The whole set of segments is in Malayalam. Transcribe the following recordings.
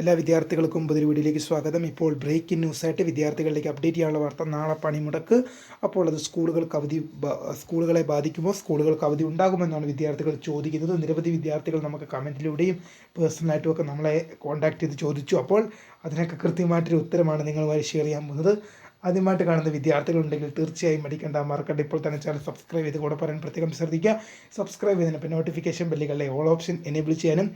എല്ലാ വിദ്യാർത്ഥികൾക്കും പുതിയ വീഡിയോയിലേക്ക് സ്വാഗതം. ഇപ്പോൾ ബ്രേക്കിംഗ് ന്യൂസായിട്ട് വിദ്യാർത്ഥികളിലേക്ക് അപ്ഡേറ്റ് ചെയ്യാനുള്ള വാർത്ത നാളെ പണിമുടക്ക്. അപ്പോൾ അത് സ്കൂളുകൾക്ക് അവധി സ്കൂളുകളെ ബാധിക്കുമോ സ്കൂളുകൾക്ക് അവധി ഉണ്ടാകുമെന്നാണ് വിദ്യാർത്ഥികൾ ചോദിക്കുന്നത്. നിരവധി വിദ്യാർത്ഥികൾ നമുക്ക് കമന്റിലൂടെയും പേഴ്സണലായിട്ടും ഒക്കെ നമ്മളെ കോൺടാക്ട് ചെയ്ത് ചോദിച്ചു. അപ്പോൾ അതിനൊക്കെ കൃത്യമായിട്ടൊരു ഉത്തരമാണ് നിങ്ങളുമായി ഷെയർ ചെയ്യാൻ പോകുന്നത്. ആദ്യമായിട്ട് കാണുന്ന വിദ്യാർത്ഥികളുണ്ടെങ്കിൽ തീർച്ചയായും മടിക്കേണ്ട. മറക്കണ്ട. ഇപ്പോൾ തന്നെ ചാനൽ സബ്സ്ക്രൈബ് ചെയ്ത് കൂടെ പറയാൻ പ്രത്യേകം ശ്രദ്ധിക്കുക. സബ്സ്ക്രൈബ് ചെയ്തതിന് പിന്നെ നോട്ടിഫിക്കേഷൻ ബെല്ലുകളിലെ ഓൾ ഓപ്ഷൻ എനേബിൾ ചെയ്യാനും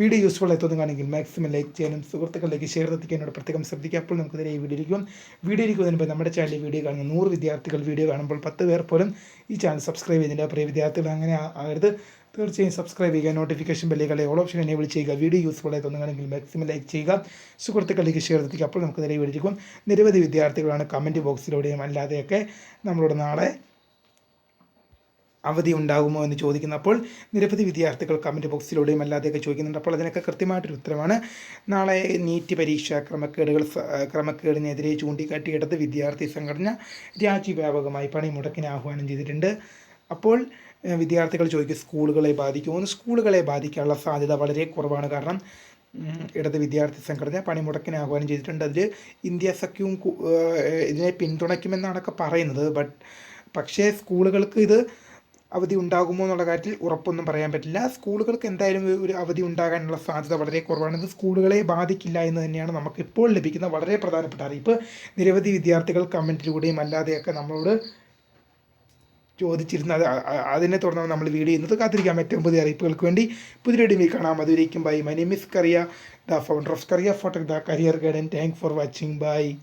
വീഡിയോ യൂസ്ഫുൾ കാണെങ്കിൽ മാക്സിമം ലൈക്ക് ചെയ്യാനും സുഹൃത്തുക്കളിലേക്ക് ഷെയർ എത്തിക്കാനോട് പ്രത്യേകം ശ്രദ്ധിക്കുക. അപ്പോൾ നമുക്ക് ഇതിലേ ഈ ഇരിക്കും വീഡിയോ ഇരിക്കുന്നതിന് മുമ്പ് നമ്മുടെ ചാനലിൽ വീഡിയോ കാണുന്ന നൂറ് വിദ്യാർത്ഥികൾ വീഡിയോ കാണുമ്പോൾ പത്ത് പേർ പോലും ഈ ചാനൽ സബ്സ്ക്രൈബ് ചെയ്തിട്ടുണ്ട് പ്രിയ വിദ്യാർത്ഥികൾ അങ്ങനെ ആകരുത്. തീർച്ചയായും സബ്സ്ക്രൈബ് ചെയ്യുക നോട്ടിഫിക്കേഷൻ ബെല്ലുകളെ ഓൾ ഓപ്ഷൻ എനേബിൾ ചെയ്യുക. വീഡിയോ യൂസ്ഫുൾ ആയി തോന്നുകയാണെങ്കിൽ മാക്സിമം ലൈക്ക് ചെയ്യുക. സുഹൃത്തുക്കളിലേക്ക് ഷെയർ എത്തിക്കുക അപ്പോൾ നമുക്ക് നേരെ വീഡിയോക്കും നിരവധി വിദ്യാർത്ഥികളാണ് കമന്റ് ബോക്സിലൂടെയും അല്ലാതെയൊക്കെ നമ്മളോട് നാളെ അവധി ഉണ്ടാകുമോ എന്ന് ചോദിക്കുന്നപ്പോൾ നിരവധി വിദ്യാർത്ഥികൾ കമന്റ് ബോക്സിലൂടെയും അല്ലാതെയൊക്കെ ചോദിക്കുന്നുണ്ട്. അപ്പോൾ അതിനൊക്കെ കൃത്യമായിട്ടൊരു ഉത്തരമാണ്. നാളെ നീറ്റ് പരീക്ഷ ക്രമക്കേടുകൾ ക്രമക്കേടിനെതിരെ ചൂണ്ടിക്കാട്ടിയെടുത്ത് വിദ്യാർത്ഥി സംഘടന രാജ്യവ്യാപകമായി പണിമുടക്കിന് ആഹ്വാനം ചെയ്തിട്ടുണ്ട്. അപ്പോൾ വിദ്യാർത്ഥികൾ ചോദിക്കും സ്കൂളുകളെ ബാധിക്കുമോ? എന്ന് സ്കൂളുകളെ ബാധിക്കാനുള്ള സാധ്യത വളരെ കുറവാണ്. കാരണം ഇടത് വിദ്യാർത്ഥി സംഘടന പണിമുടക്കിന് ആഹ്വാനം ചെയ്തിട്ടുണ്ട്. അതിൽ ഇന്ത്യ സഖ്യവും ഇതിനെ പിന്തുണയ്ക്കുമെന്നാണൊക്കെ പറയുന്നത്. ബട്ട് പക്ഷേ സ്കൂളുകൾക്ക് ഇത് അവധി ഉണ്ടാകുമോ എന്നുള്ള കാര്യത്തിൽ ഉറപ്പൊന്നും പറയാൻ പറ്റില്ല. സ്കൂളുകൾക്ക് എന്തായാലും ഒരു- അവധി ഉണ്ടാകാനുള്ള സാധ്യത വളരെ കുറവാണ്. ഇത് സ്കൂളുകളെ ബാധിക്കില്ല എന്ന് തന്നെയാണ് നമുക്ക് ഇപ്പോൾ ലഭിക്കുന്ന വളരെ പ്രധാനപ്പെട്ട അറിയിപ്പ്. നിരവധി വിദ്യാർത്ഥികൾ കമന്റിലൂടെയും അല്ലാതെയൊക്കെ നമ്മളോട് ചോദിച്ചിരുന്ന അത് അ- അ- അതിനെ തുടർന്നാണ് നമ്മൾ വീഡിയോ ചെയ്യുന്നത്. കാത്തിരിക്കാം. ഏറ്റവും പുതിയ അറിയിപ്പുകൾക്ക് വേണ്ടി പുതിയ വീഡിയോ കാണാം. അതുവരേക്കും bye. My name is Kariya the founder of Kariya the career guidance thank for watching bye